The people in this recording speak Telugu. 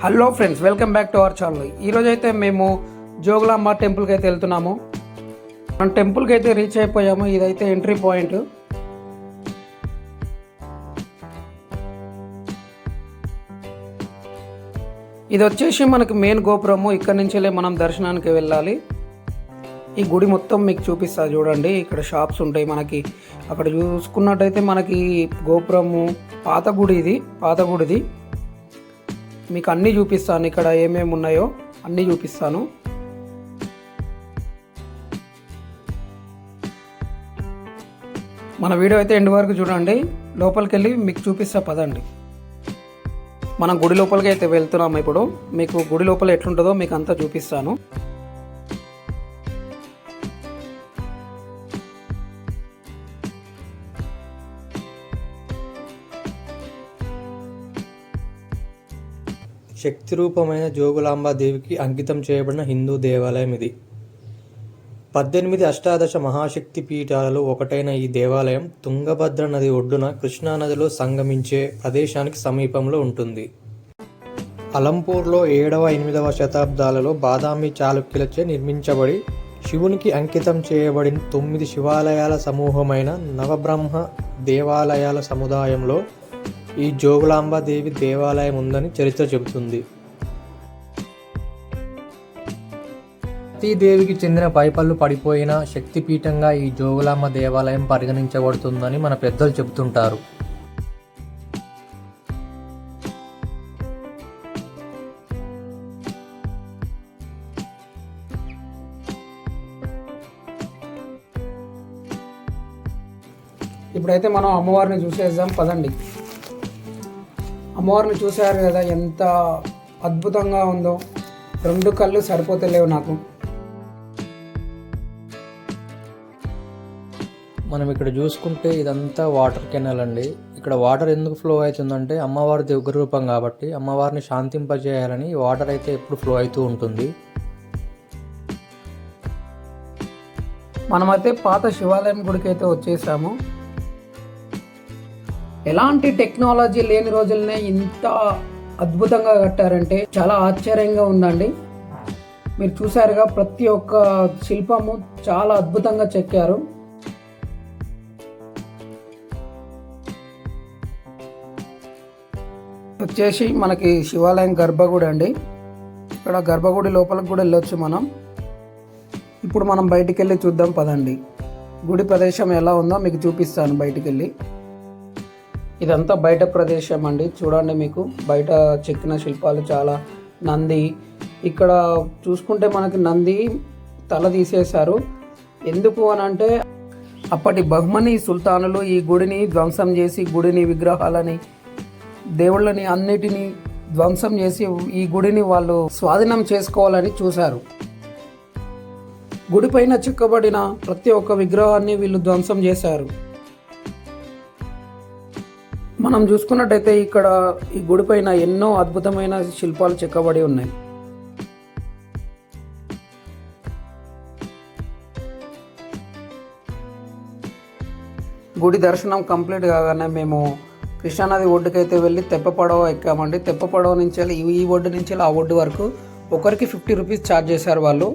Hello friends welcome back to our channel. ఈరోజు అయితే మేము జోగులాంబ టెంపుల్కి అయితే వెళ్తున్నాము. మనం టెంపుల్కి అయితే రీచ్ అయిపోయాము. ఇదైతే ఎంట్రీ పాయింట్. ఇది వచ్చేసి మనకి మెయిన్ గోపురము. ఇక్కడ నుంచెలే మనం దర్శనానికి వెళ్ళాలి. ఈ గుడి మొత్తం మీకు చూపిస్తా చూడండి. ఇక్కడ షాప్స్ ఉంటాయి మనకి. అక్కడ చూసుకున్నట్టయితే మనకి గోపురము పాత గుడి ఇది పాత గుడిది. మీకు అన్నీ చూపిస్తాను ఇక్కడ ఏమేమి ఉన్నాయో అన్నీ చూపిస్తాను. మన వీడియో అయితే ఎండ్ వరకు చూడండి. లోపలికి వెళ్ళి మీకు చూపిస్తా పదండి. మనం గుడి లోపలికి అయితే వెళ్తున్నాము ఇప్పుడు. మీకు గుడి లోపల ఎట్లుంటుందో మీకు అంతా చూపిస్తాను. శక్తి రూపమైన జోగులాంబాదేవికి అంకితం చేయబడిన హిందూ దేవాలయం ఇది. పద్దెనిమిది అష్టాదశ మహాశక్తి పీఠాలలో ఒకటైన ఈ దేవాలయం తుంగభద్ర నది ఒడ్డున కృష్ణానదిలో సంగమించే ప్రదేశానికి సమీపంలో ఉంటుంది. అలంపూర్లో ఏడవ ఎనిమిదవ శతాబ్దాలలో బాదామి చాళుక్యులచే నిర్మించబడి శివునికి అంకితం చేయబడిన తొమ్మిది శివాలయాల సమూహమైన నవబ్రహ్మ దేవాలయాల సముదాయంలో ఈ జోగులాంబ దేవి దేవాలయం ఉందని చరిత్ర చెబుతుంది. దేవికి చెందిన పైపళ్ళు పడిపోయిన శక్తిపీఠంగా ఈ జోగులాంబ దేవాలయం పరిగణించబడుతుందని మన పెద్దలు చెబుతుంటారు. ఇప్పుడైతే మనం అమ్మవారిని చూసేద్దాం పదండి. అమ్మవారిని చూశారు కదా ఎంత అద్భుతంగా ఉందో. రెండు కళ్ళు సరిపోతలేవు నాకు. మనం ఇక్కడ చూసుకుంటే ఇదంతా వాటర్ కెనాల్ అండి. ఇక్కడ వాటర్ ఎందుకు ఫ్లో అవుతుందంటే అమ్మవారి దగ్గర రూపం కాబట్టి అమ్మవారిని శాంతింపజేయాలని వాటర్ అయితే ఎప్పుడు ఫ్లో అవుతూ ఉంటుంది. మనమైతే పాత శివాలయం గుడికి అయితే వచ్చేసాము. ఎలాంటి టెక్నాలజీ లేని రోజులనే ఇంత అద్భుతంగా కట్టారంటే చాలా ఆశ్చర్యంగా ఉందండి. మీరు చూసారుగా ప్రతి ఒక్క శిల్పము చాలా అద్భుతంగా చెక్కారు. వచ్చేసి మనకి శివాలయం గర్భగుడి అండి. ఇక్కడ గర్భగుడి లోపలికి కూడా వెళ్ళొచ్చు మనం. ఇప్పుడు మనం బయటికి వెళ్ళి చూద్దాం పదండి. గుడి ప్రదేశం ఎలా ఉందో మీకు చూపిస్తాను బయటికి వెళ్ళి ఇదంతా బయట ప్రదేశం అండి. చూడండి మీకు బయట చెక్కిన శిల్పాలు చాలా. నంది. ఇక్కడ చూసుకుంటే మనకి నంది తల తీసేశారు. ఎందుకు అని అంటే అప్పటి బహుమని సుల్తానులు ఈ గుడిని ధ్వంసం చేసి గుడిని విగ్రహాలని దేవుళ్ళని అన్నిటినీ ధ్వంసం చేసి ఈ గుడిని వాళ్ళు స్వాధీనం చేసుకోవాలని చూశారు. గుడిపైన చెక్కబడిన ప్రతి ఒక్క విగ్రహాన్ని వీళ్ళు ధ్వంసం చేశారు. మనం చూసుకున్నట్టయితే ఇక్కడ ఈ గుడిపైన ఎన్నో అద్భుతమైన శిల్పాలు చెక్కబడి ఉన్నాయి. గుడి దర్శనం కంప్లీట్ కాగానే మేము కృష్ణానది ఒడ్డుకైతే వెళ్ళి తెప్ప పడవ ఎక్కామండి. తెప్ప పడవ నుంచి వెళ్ళి ఈ ఒడ్డు నుంచి వెళ్ళి ఆ ఒడ్డు వరకు ఒకరికి ఫిఫ్టీ రూపీస్ ఛార్జ్ చేశారు వాళ్ళు.